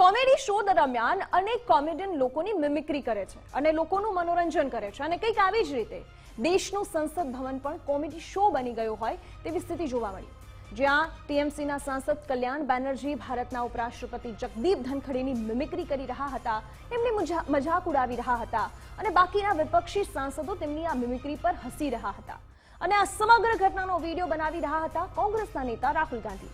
Comedy show દરમિયાન અનેક comedian લોકોની મિમિક્રી કરે છે અને લોકોનું મનોરંજન કરે છે અને કંઈક આવી જ રીતે દેશનું સંસદ ભવન પણ કોમેડી શો બની ગયો હોય તેવી સ્થિતિ જોવા મળી જ્યાં ટીએમસીના સાંસદ કલ્યાણ બેનર્જી ભારતના ઉપરાષ્ટ્રપતિ જગદીપ ધનખડીની મિમિક્રી કરી રહ્યા હતા એમની મજાક ઉડાવી રહ્યા હતા અને બાકીના વિપક્ષી સાંસદો તેમની આ મિમિક્રી પર હસી રહ્યા હતા અને આ સમગ્ર ઘટનાનો વિડીયો બનાવી રહ્યા હતા કોંગ્રેસના નેતા રાહુલ ગાંધી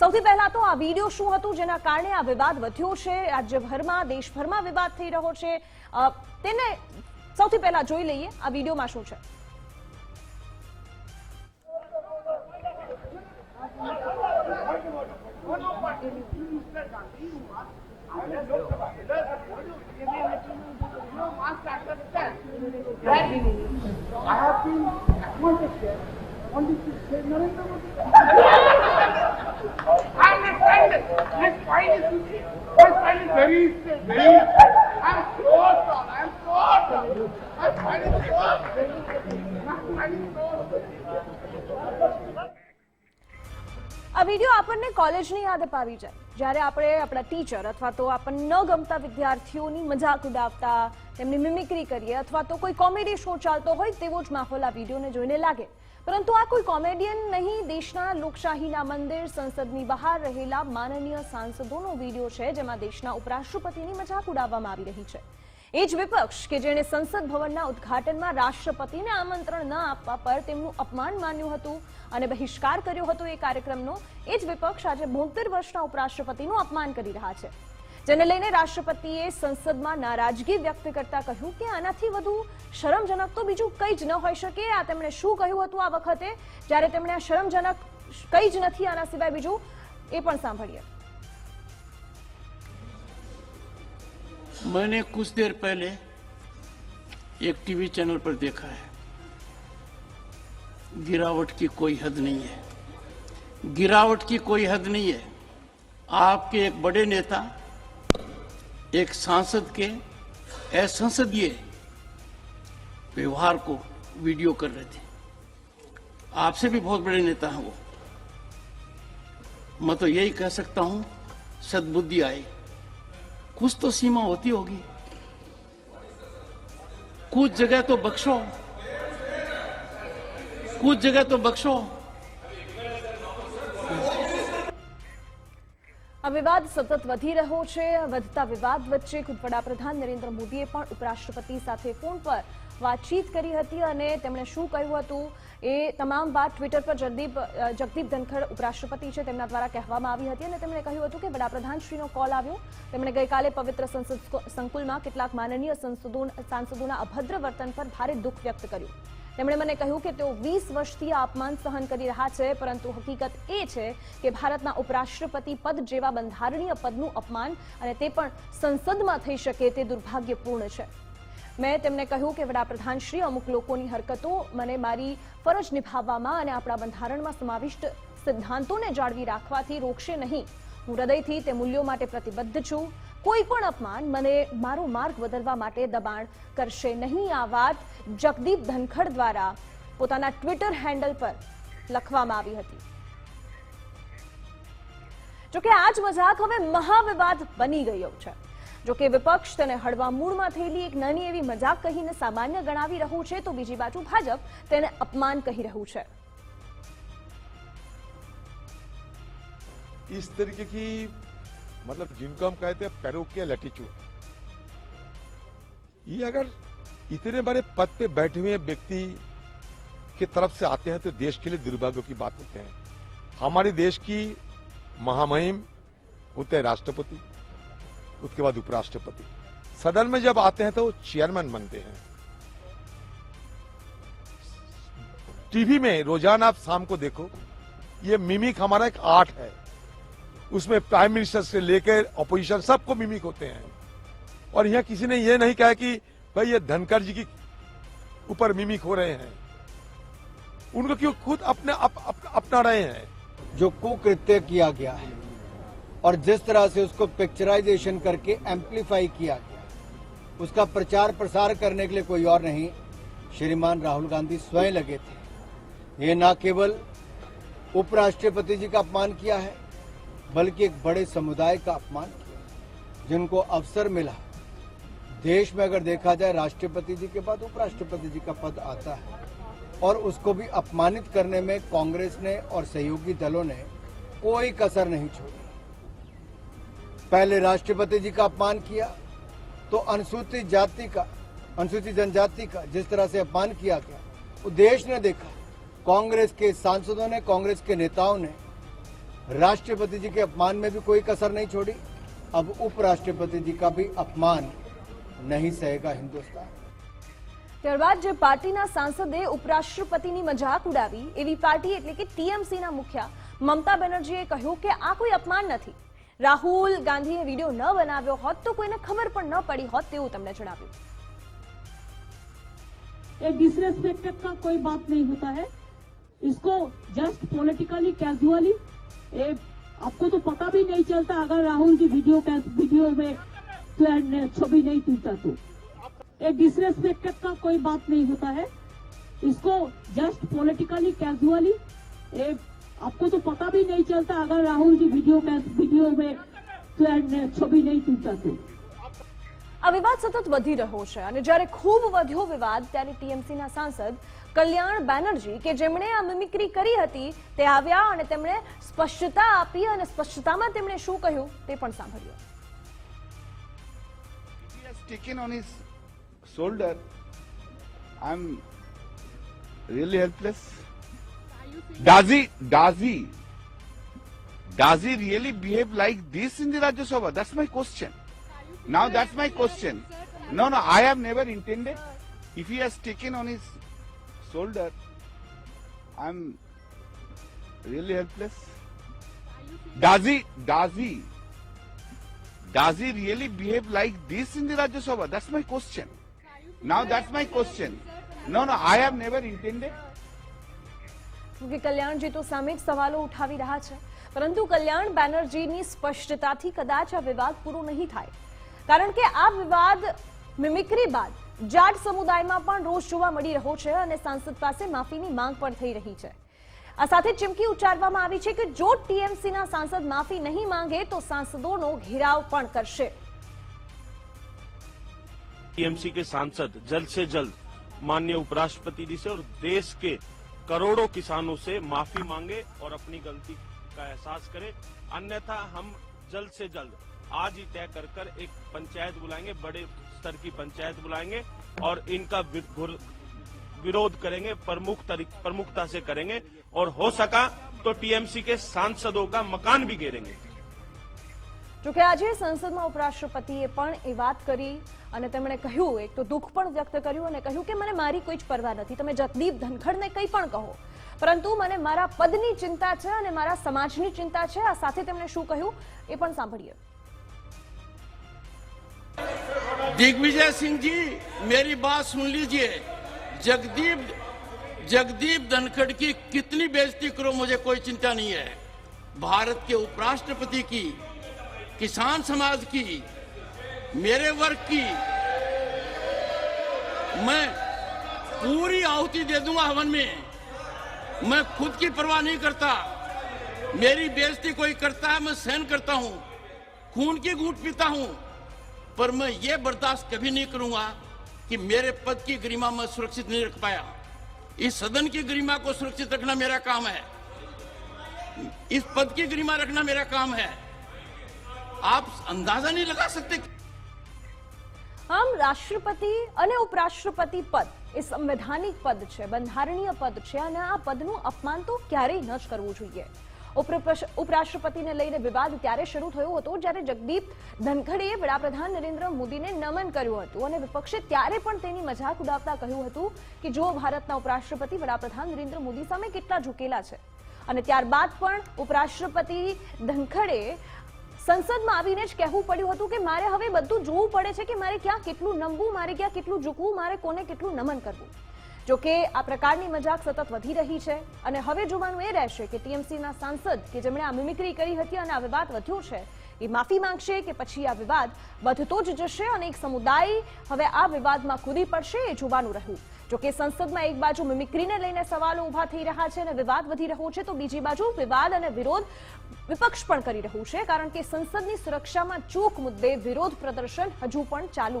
સૌથી પહેલા તો આ વિડીયો શું હતું જેના કારણે આ વિવાદ વધ્યો છે રાજ્યભરમાં દેશભરમાં વિવાદ થઈ રહ્યો છે તેને સૌથી પહેલા જોઈ લઈએ આ વિડીયોમાં શું છે I have been admonished on this Narendra Modi. I'm finding very, very, I'm so sorry, I'm so sorry. I'm finding so I'm finding so આ વિડીયો આપણને કોલેજની યાદ અપાવી જાય જ્યારે આપણે આપણા ટીચર અથવા તો આપણને ન ગમતા વિદ્યાર્થીઓની મજાક ઉડાવતા તેમની મિમિક્રી કરીએ અથવા તો કોઈ કોમેડી શો ચાલતો હોય તેવો જ માહોલ આ વિડીયોને જોઈને લાગે પરંતુ આ કોઈ કોમેડિયન નહીં દેશના લોકશાહીના મંદિર સંસદની બહાર રહેલા માનનીય સાંસદોનો વિડીયો છે જેમાં દેશના ઉપરાષ્ટ્રપતિની મજાક ઉડાવવામાં આવી રહી છે એ જ વિપક્ષ કે જેણે સંસદ ભવનના ઉદ્ઘાટનમાં રાષ્ટ્રપતિને આમંત્રણ ન આપવા પર તેમનું અપમાન માન્યું હતું અને બહિષ્કાર કર્યો હતો એ કાર્યક્રમનો એ જ વિપક્ષ આજે બોતેર વર્ષના ઉપરાષ્ટ્રપતિનું અપમાન કરી રહ્યા છે राष्ट्रपति संसद में नाराजगी व्यक्त करता कहू कि आना शरमजनक तो बीजू कई न सके आह आ वक्त जय शरमजनक कई ज आना सीवाय बीजू सांभिय मैंने कुछ देर पहले एक टीवी चैनल पर देखा है गिरावट की कोई हद नहीं है गिरावट की कोई हद नहीं है आपके एक बड़े नेता एक सांसद के असंसदीय व्यवहार को वीडियो कर रहे थे आपसे भी बहुत बड़े नेता हैं वो मैं तो यही कह सकता हूं सदबुद्धि आई कुछ तो सीमा होती होगी कुछ जगह तो बख्शो कुछ जगह तो बख्शो આ વિવાદ સતત વધી રહ્યો છે વધતા વિવાદ વચ્ચે ખુદ વડાપ્રધાન નરેન્દ્ર મોદીએ પણ ઉપરાષ્ટ્રપતિ સાથે ફોન પર વાતચીત કરી હતી અને તેમણે શું કહ્યું હતું એ તમામ વાત ટ્વિટર પર જગદીપ જગદીપ ધનખડ ઉપરાષ્ટ્રપતિ છે તેમના દ્વારા કહેવામાં આવી હતી અને તેમણે કહ્યું હતું કે વડાપ્રધાનશ્રીનો કોલ આવ્યો તેમણે ગઈકાલે પવિત્ર સંસદ સંકુલમાં કેટલાક માનનીય સાંસદોના અભદ્ર વર્તન પર ભારે દુઃખ વ્યક્ત કર્યું તેમણે મને કહ્યું કે તેઓ વીસ વર્ષથી આ અપમાન સહન કરી રહ્યા છે પરંતુ હકીકત એ છે કે ભારતના ઉપરાષ્ટ્રપતિ પદ જેવા બંધારણીય પદનું અપમાન અને તે પણ સંસદમાં થઈ શકે તે દુર્ભાગ્યપૂર્ણ છે મેં તેમને કહ્યું કે વડાપ્રધાન શ્રી અમુક લોકોની હરકતો મને મારી ફરજ નિભાવવામાં અને આપણા બંધારણમાં સમાવિષ્ટ સિદ્ધાંતોને જાળવી રાખવાથી રોકશે નહીં હું હૃદયથી તે મૂલ્યો માટે પ્રતિબદ્ધ છું કોઈ પણ અપમાન મને મારો માર્ગ બદલવા માટે દબાણ કરશે નહીં આ વાત જગદીપ ધનખડ દ્વારા પોતાના ટ્વિટર હેન્ડલ પર લખવામાં આવી હતી જોકે આ જ મજાક હવે મહાવિવાદ બની ગયો છે જોકે વિપક્ષ તેને હળવા મૂળમાં થયેલી એક નાની એવી મજાક કહીને સામાન્ય ગણાવી રહ્યું છે તો બીજી બાજુ ભાજપ તેને અપમાન કહી રહ્યું છે इस तरीके की मतलब जिनको हम कहते हैं पेरोकिया लैटिट्यूड ये अगर इतने बड़े पद पे बैठे हुए व्यक्ति की तरफ से आते हैं तो देश के लिए दुर्भाग्य की बात होते हैं हमारे देश की महामहिम होते हैं राष्ट्रपति उसके बाद उपराष्ट्रपति सदन में जब आते हैं तो चेयरमैन बनते हैं टीवी में रोजाना आप शाम को देखो ये मिमिक हमारा एक आर्ट है उसमें प्राइम मिनिस्टर से लेकर अपोजिशन सबको मिमिक होते हैं और यहाँ किसी ने यह नहीं कहा कि भाई ये धनकर जी की ऊपर मिमिक हो रहे हैं उनको क्यों खुद अपने अप, अप, अपना रहे हैं जो कुकृत्य किया गया है और जिस तरह से उसको पिक्चराइजेशन करके एम्पलीफाई किया गया उसका प्रचार प्रसार करने के लिए कोई और नहीं श्रीमान राहुल गांधी स्वयं लगे थे ये न केवल उपराष्ट्रपति जी का अपमान किया है बल्कि एक बड़े समुदाय का अपमान किया जिनको अवसर मिला देश में अगर देखा जाए राष्ट्रपति जी के बाद उपराष्ट्रपति जी का पद आता है और उसको भी अपमानित करने में कांग्रेस ने और सहयोगी दलों ने कोई कसर नहीं छोड़ी पहले राष्ट्रपति जी का अपमान किया तो अनुसूचित जाति का अनुसूचित जनजाति का जिस तरह से अपमान किया गया वो देश ने देखा कांग्रेस के सांसदों ने कांग्रेस के नेताओं ने राष्ट्रपति जी के अपमान में भी कोई कसर नहीं छोड़ी अब उपराष्ट्रपति जी का भी अपमान नहीं सहेगा हिंदुस्तान त्यारबाद पार्टी सांसदे उपराष्ट्रपति मजाक उड़ावी एवं पार्टी एट्ल के टीएमसी मुखिया ममता बेनर्जी कहू के आ कोई अपमान नहीं राहुल गांधी वीडियो न बनाव होत तो कोई खबर न पड़ी होत तमने जाना डिसरेस्पेक्टेड का कोई बात नहीं होता है इसको जस्ट पॉलिटिकली कैजुअली आपको तो पता भी नहीं चलता अगर राहुल की वीडियो वीडियो में तो छवि अच्छा नहीं टूटा तो एक डिसरेस्पेक्ट का कोई बात नहीं होता है इसको जस्ट पॉलिटिकली कैजुअली आपको तो पता भी नहीं चलता अगर राहुल की वीडियो वीडियो में तो छवि अच्छा नहीं टूटा तो આ વિવાદ સતત વધી રહ્યો છે અને જ્યારે ખૂબ વધ્યો વિવાદ ત્યારે ટીએમસીના સાંસદ કલ્યાણ બેનર્જી કે જેમણે આ મિમિક્રી કરી હતી તે આવ્યા અને તેમણે સ્પષ્ટતા આપી અને સ્પષ્ટતામાં તેમણે શું કહ્યું તે પણ સાંભળ્યું taken on his shoulder i'm really helpless does he does he does he really behave like this in the rajya sabha that's my question Now that's my question. No, no, I have never intended. If he has taken on his shoulder, I'm really helpless. Does he, does he, does he really behave like this in the Rajya Sabha? That's my question. Now that's my question. No, no, I have never intended. क्योंकि कल्याण કે કલ્યાણજી તો સામે સવાલો रहा રહ્યા परंतु कल्याण बैनर्जी ने स्पष्टता थी આ विवाद પૂરો नहीं થાય કારણ કે આ વિવાદ મિમિક્રી બાદ જાટ સમુદાયમાં પણ રોષ જોવા મળી રહ્યો છે અને સાંસદ પાસે માફીની માંગ પણ થઈ રહી છે આ સાથે ચીમકી ઉચ્ચારવામાં આવી છે કે જો ટીએમસીના સાંસદ માફી નહીં માંગે તો સાંસદોનો ઘેરાવ પણ કરશે टीएमसी के सांसद जल्द से जल्द माननीय उपराष्ट्रपति जी से और देश के करोड़ों किसानों से माफी मांगे और अपनी गलती का एहसास करें अन्यथा हम जल्द से जल्द આજી તય કર કર એક પંચાયત બુલાયંગે બડે સ્તર કી પંચાયત બુલાયંગે ઓર ઇનકા વિધુર વિરોધ કરેંગે પ્રમુખ તરીક પ્રમુખતા સે કરેંગે ઓર હો સકા તો ટી એમ સી કે સાંસદો કા મકાન ભી ઘેરેંગે ચુકે આજી સંસદ માં ઉપરાષ્ટ્રપતિ એ પણ એ વાત કરી અને તેમણે કહ્યું એક તો દુખ પણ વ્યક્ત કર્યું અને કહ્યું કે મને મારી કોઈ જ પરવા નથી તમે જતદીપ ધનખડ ને કઈ પણ કહો પરંતુ મને મારા પદ ની ચિંતા છે અને મારા સમાજ ની ચિંતા છે આ સાથે તેમણે શું કહ્યું એ પણ સાંભળિયે दिग्विजय सिंह जी मेरी बात सुन लीजिए जगदीप जगदीप धनखड़ की कितनी बेजती करो मुझे कोई चिंता नहीं है भारत के उपराष्ट्रपति की किसान समाज की मेरे वर्ग की मैं पूरी आहुति दे दूंगा हवन में मैं खुद की परवाह नहीं करता मेरी बेजती कोई करता है मैं सहन करता हूं खून की घूट पीता हूं पर मैं ये बर्दाश्त कभी नहीं करूंगा कि मेरे पद की गरिमा मैं सुरक्षित नहीं रख पाया इस सदन की गरिमा को सुरक्षित रखना मेरा काम है इस पद की गरिमा रखना मेरा काम है आप अंदाजा नहीं लगा सकते हम राष्ट्रपति અને ઉપરાષ્ટ્રપતિ પદ એ સંવૈધાનિક પદ છે બંધારણીય પદ છે અને આ પદનું અપમાન તો ક્યારેય ન જ કરવું ઉપરાષ્ટ્રપતિને લઈને વિવાદ ત્યારે શરૂ થયો હતો જ્યારે જગદીપ ધનખડીએ વડાપ્રધાન નરેન્દ્ર મોદીને નમન કર્યું હતું અને વિપક્ષે ત્યારે પણ તેની મજાક ઉડાવતા કહ્યું હતું કે જો ભારતના ઉપરાષ્ટ્રપતિ વડાપ્રધાન નરેન્દ્ર મોદી સામે કેટલા ઝુકેલા છે અને ત્યારબાદ પણ ઉપરાષ્ટ્રપતિ ધનખડે સંસદમાં આવીને જ કહેવું પડ્યું હતું કે મારે હવે બધું જોવું પડે છે કે મારે ક્યાં કેટલું નમવું મારે ક્યાં કેટલું ઝૂકવું મારે કોને કેટલું નમન કરવું જોકે આ પ્રકારની મજાક સતત વધી રહી છે અને હવે જોવાનું એ રહેશે કે ટીએમસીના સાંસદ કે જેમણે આ મિમિક્રી કરી હતી અને આ વિવાદ વધ્યો છે એ માફી માંગશે કે પછી આ વિવાદ વધતો જ જશે અને એક સમુદાય હવે આ વિવાદમાં કૂદી પડશે એ જોવાનું રહ્યું જોકે સંસદમાં એક બાજુ મિમિક્રીને લઈને સવાલો ઊભા થઈ રહ્યા છે અને વિવાદ વધી રહ્યો છે તો બીજી બાજુ વિવાદ અને વિરોધ વિપક્ષ પણ કરી રહ્યું છે કારણ કે સંસદની સુરક્ષામાં ચૂક મુદ્દે વિરોધ પ્રદર્શન હજુ પણ ચાલુ છે